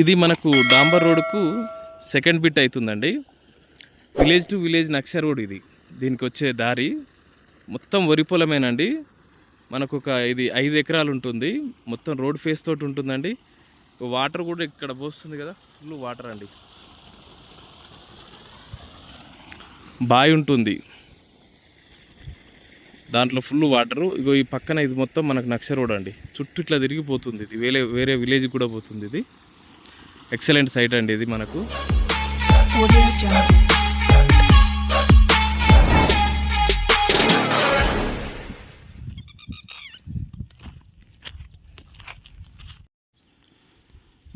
ఇది మనకు డాంబర్ రోడ్కు సెకండ్ బిట్ అవుతుందండి. విలేజ్ టు విలేజ్ నక్ష రోడ్ ఇది. దీనికి వచ్చే దారి మొత్తం వరి పొలమేనండి మనకు ఒక ఇది ఐదు ఎకరాలు ఉంటుంది. మొత్తం రోడ్ ఫేస్ తోటి ఉంటుందండి. వాటర్ కూడా ఇక్కడ పోస్తుంది కదా. ఫుల్ వాటర్ అండి. బావి ఉంటుంది. దాంట్లో ఫుల్ వాటరు ఇగో ఈ పక్కన ఇది మొత్తం మనకు నక్ష రోడ్ అండి. చుట్టూ ఇట్లా తిరిగిపోతుంది ఇది. వేరే వేరే విలేజ్ కూడా పోతుంది ఇది. ఎక్సలెంట్ సైట్ అండి ఇది మనకు.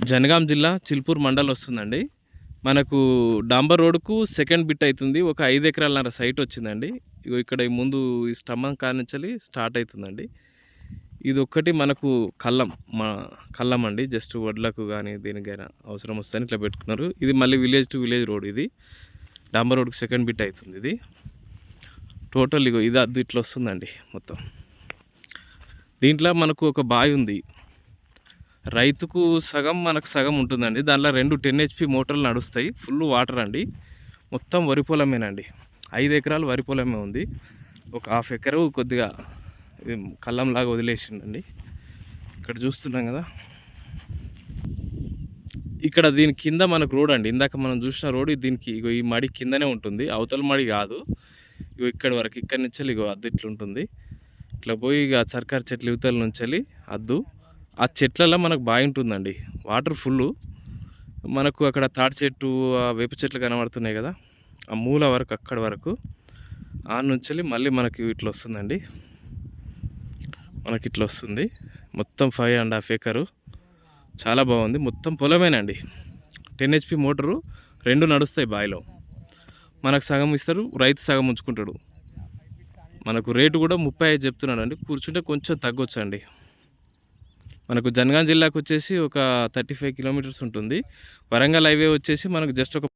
జనగాం జిల్లా చిల్పూర్ మండల్ వస్తుందండి. మనకు డాంబర్ రోడ్కు సెకండ్ బిట్ అవుతుంది. ఒక ఐదు ఎకరాలన్నర సైట్ వచ్చిందండి. ఇక్కడ ముందు ఈ స్తంభం కానించాలి స్టార్ట్ అవుతుందండి. ఇది ఒక్కటి మనకు కళ్ళం మా కళ్ళం అండి. జస్ట్ వడ్లకు కానీ దేనికైనా అవసరం వస్తే ఇట్లా పెట్టుకున్నారు. ఇది మళ్ళీ విలేజ్ టు విలేజ్ రోడ్ ఇది. డాంబర్ రోడ్కి సెకండ్ బిట్ అవుతుంది ఇది. టోటల్ ఇగో ఇది అద్దు ఇట్లా వస్తుందండి మొత్తం. దీంట్లో మనకు ఒక బావి ఉంది. రైతుకు సగం మనకు సగం ఉంటుందండి. దానిలో రెండు టెన్ హెచ్పి మోటార్లు నడుస్తాయి. ఫుల్ వాటర్ అండి. మొత్తం వరి పొలమేనండి. ఐదు ఎకరాలు వరి పొలమే ఉంది. ఒక హాఫ్ ఎకరు కొద్దిగా ఇది కళ్ళంలాగా వదిలేసిండండి. ఇక్కడ చూస్తున్నాం కదా. ఇక్కడ దీని కింద మనకు రోడ్ అండి. ఇందాక మనం చూసిన రోడ్ దీనికి ఇగో ఈ మడి కిందనే ఉంటుంది. అవతల మడి కాదు. ఇగో ఇక్కడ వరకు ఇక్కడ నుంచి ఇగో అద్దు ఇట్లా ఉంటుంది. ఇట్లా పోయి ఇక సర్కార్ చెట్లు ఇవతల నుంచి అద్దు. ఆ చెట్లలో మనకు బాగుంటుందండి వాటర్ ఫుల్ మనకు అక్కడ తాటి చెట్టు ఆ వేప చెట్లు కనబడుతున్నాయి కదా. ఆ మూల వరకు అక్కడ వరకు. ఆ నుంచి మళ్ళీ మనకి ఇట్లా వస్తుందండి. మనకి ఇట్లా వస్తుంది మొత్తం ఫైవ్ అండ్ హాఫ్ ఏకరు చాలా బాగుంది. మొత్తం పొలమేనండి. టెన్ హెచ్పి మోటరు రెండు నడుస్తాయి బావిలో మనకు సగం ఇస్తారు రైతు సగం ఉంచుకుంటాడు. మనకు రేటు కూడా ముప్పై ఐదు చెప్తున్నాడు అండి కూర్చుంటే కొంచెం తగ్గొచ్చు అండి మనకు జనగాం జిల్లాకు వచ్చేసి ఒక థర్టీ ఫైవ్ కిలోమీటర్స్ ఉంటుంది. వరంగల్ హైవే వచ్చేసి మనకు జస్ట్ ఒక